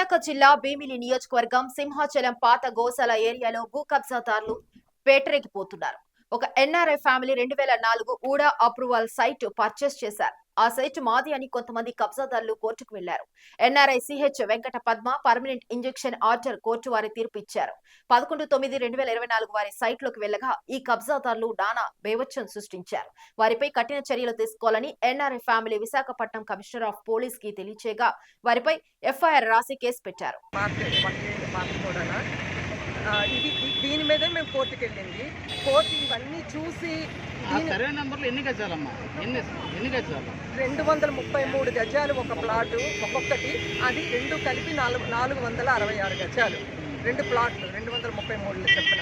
విశాఖ జిల్లా భీమిలి నియోజకవర్గం సింహాచలం పాత గోశాల ఏరియాలో భూ కబ్జాదారులు పేటరేగిపోతున్నారు. ఒక ఎన్ఆర్ఐ ఫ్యామిలీ రెండు వేల నాలుగు ఊడా అప్రూవల్ సైట్ పర్చేస్ చేశారు. ఆ సైట్ మాది అని కొంతమంది కబ్జాదారులు కోర్టుకు వెళ్ళారు NRI CH Venkata Padma permanent injection order court వారి తీర్పు ఇచ్చారు. పదకొండు తొమ్మిది రెండు వేల ఇరవై నాలుగు వారి సైట్లోకి వెళ్ళగా ఈ కబ్జాదారులు నానా బేవచ్చం సృష్టించారు. వారిపై కఠిన చర్యలు తీసుకోవాలని NRI family Visakhapatnam commissioner of పోలీస్కి తెలియచేయగా వారిపై ఎఫ్ఐఆర్ రాసి కేసు పెట్టారు. ఇది దీని మీదే మేము కోర్టుకి వెళ్ళింది కోర్టు ఇవన్నీ చూసి ఆ దీని సర్వే నెంబర్లు ఎన్ని గజాలమ్మా? ఎన్ని ఎన్ని గజాలు? రెండు వందల ముప్పై మూడు గజాలు ఒక ప్లాటు ఒక్కొక్కటి. అది రెండు కలిపి నాలుగు నాలుగు వందల అరవై ఆరు గజాలు. రెండు ప్లాట్లు రెండు వందల ముప్పై మూడులో చెప్పిన.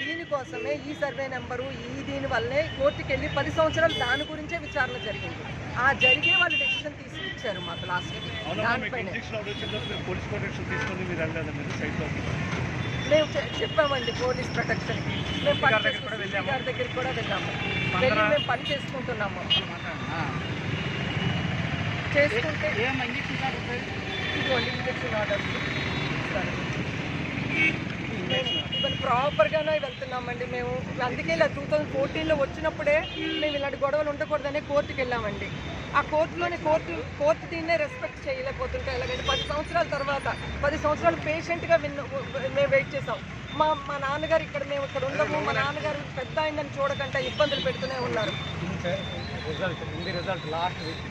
దీనికోసమే ఈ సర్వే నెంబరు ఈ దీని వల్లే కోర్టుకి వెళ్ళి పది సంవత్సరాలు దాని గురించే విచారణ జరిగింది. ఆ జరిగే వాళ్ళు డెసిషన్ తీసి ఇచ్చారు మాకు లాస్ట్ దానిపైన ఆర్డర్ మేము చెప్పామండి పోలీస్ ప్రొటెక్షన్. మేము పని చేసుకుంటూ- వెళ్ళాము. గారి దగ్గరికి కూడా వెళ్ళాము. వెళ్ళి మేము పని చేసుకుంటున్నాము. చేసుకుంటే ఏం ఇంజక్షన్ ఉంటాయి ఇస్తారు ఇవన్నీ ప్రాపర్గానే వెళ్తున్నామండి మేము. అందుకే ఇలా టూ థౌజండ్ ఫోర్టీన్లో వచ్చినప్పుడే మేము ఇలాంటి గొడవలు ఉండకూడదనే కోర్టుకి వెళ్ళామండి. ఆ కోర్టులోనే కోర్టు కోర్టు దీన్నే రెస్పెక్ట్ చేయలేకపోతుంటే ఎలాగంటే పది సంవత్సరాల తర్వాత పది సంవత్సరాలు పేషెంట్గా విన్న మేము వెయిట్ చేసాం మా మా నాన్నగారు ఇక్కడ మేము ఇక్కడ ఉండము. మా నాన్నగారు పెద్ద అయిందని చూడకుండా ఇబ్బందులు పెడుతూనే ఉన్నారు. రిజల్ట్ ఉంది రిజల్ట్ లాస్ట్ వీక్.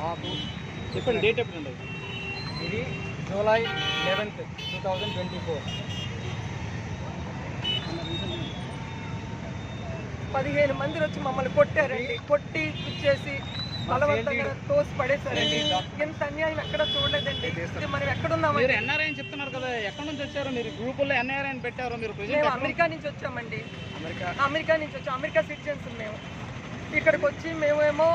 మాకు చెప్పండి డేట్ ఎప్పుడు ఉండదు ఇది July eleventh two thousand twenty four. పదిహేను మంది వచ్చి మమ్మల్ని కొట్టారండి. కొట్టి ఇచ్చేసి బలవంతంగా తోసి పడేశారండి. ఎంత అన్యాయం ఎక్కడ చూడలేదండి. మనం మీరు ఎక్కడున్నామండి ఎన్ఆర్ఐ అని చెప్తున్నారు కదా ఎక్కడి నుంచి వచ్చారు? మీరు గ్రూపుల్లో ఎన్ఆర్ఐ అని పెట్టారు మీరు అమెరికా నుంచి వచ్చామండి. అమెరికా? అమెరికా నుంచి వచ్చాం. అమెరికా సిటిజన్స్ మేము. ఇక్కడికి వచ్చి మేమేమో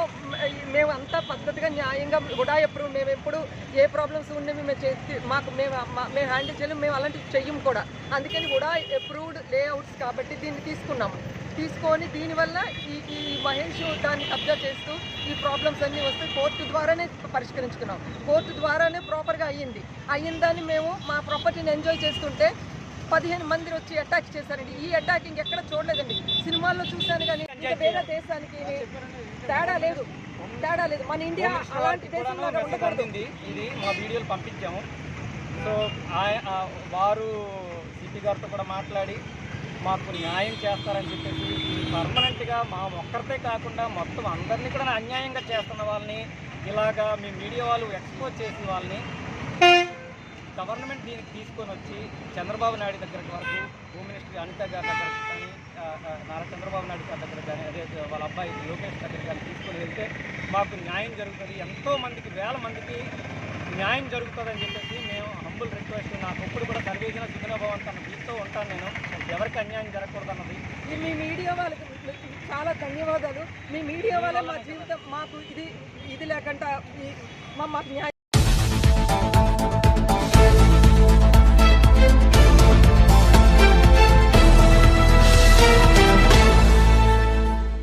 మేమంతా పద్ధతిగా న్యాయంగా కూడా ఎప్పుడు మేము ఎప్పుడు ఏ ప్రాబ్లమ్స్ ఉన్నవి మేము చేసి మాకు మేము మా- మేము హ్యాండిల్ చేయలేము మేము అలాంటివి చెయ్యం కూడా. అందుకని కూడా అప్రూవ్డ్ లేఅవుట్స్ కాబట్టి దీన్ని తీసుకున్నాము. తీసుకొని దీనివల్ల ఈ ఈ మహేష్ దాన్ని కబ్జా చేస్తూ ఈ ప్రాబ్లమ్స్ అన్నీ వస్తే కోర్టు ద్వారానే పరిష్కరించుకున్నాం. కోర్టు ద్వారానే ప్రాపర్గా అయ్యింది. అయ్యిందని మేము మా ప్రాపర్టీని ఎంజాయ్ చేస్తుంటే పదిహేను మంది వచ్చి అటాక్ చేశారండి. ఈ అటాకింగ్ ఎక్కడ చూడలేదండి. సినిమాల్లో చూశాను కానీ వేరే దేశానికి తేడా లేదు. తేడా లేదు. మన ఇండియా అలాంటి ఉండకూడదు. ఉంది. ఇది మా వీడియోలు పంపించాము. సో వారు సిపి గారితో కూడా మాట్లాడి మాకు న్యాయం చేస్తారని చెప్పేసి పర్మనెంట్గా మా ఒక్కరితే కాకుండా మొత్తం అందరినీ కూడా అన్యాయంగా చేస్తున్న వాళ్ళని ఇలాగా మీ మీడియా వాళ్ళు ఎక్స్పోజ్ చేసిన వాళ్ళని గవర్నమెంట్ దీనికి తీసుకొని వచ్చి చంద్రబాబు నాయుడు దగ్గరికి వరకు హోమ్ మినిస్టర్ అనిత గారి దగ్గరికి కానీ నారా చంద్రబాబు నాయుడు గారి దగ్గర కానీ అదే వాళ్ళ అబ్బాయి లోకేష్ దగ్గర కానీ తీసుకొని వెళ్తే మాకు న్యాయం జరుగుతుంది. ఎంతో మందికి వేల మందికి న్యాయం జరుగుతుందని చెప్పేసి మేము హంబుల్ రిక్వెస్ట్ నాకు ఇప్పుడు కూడా సర్వేజన సుఖనభవన్ తన దీంతో ఉంటాను నేను. ఎవరికి అన్యాయం జరగకూడదు అన్నది మీ మీడియా వాళ్ళకి చాలా ధన్యవాదాలు. మీ మీడియా వాళ్ళే మా జీవితం మాకు ఇది ఇది లేకుండా మా మాకు న్యాయం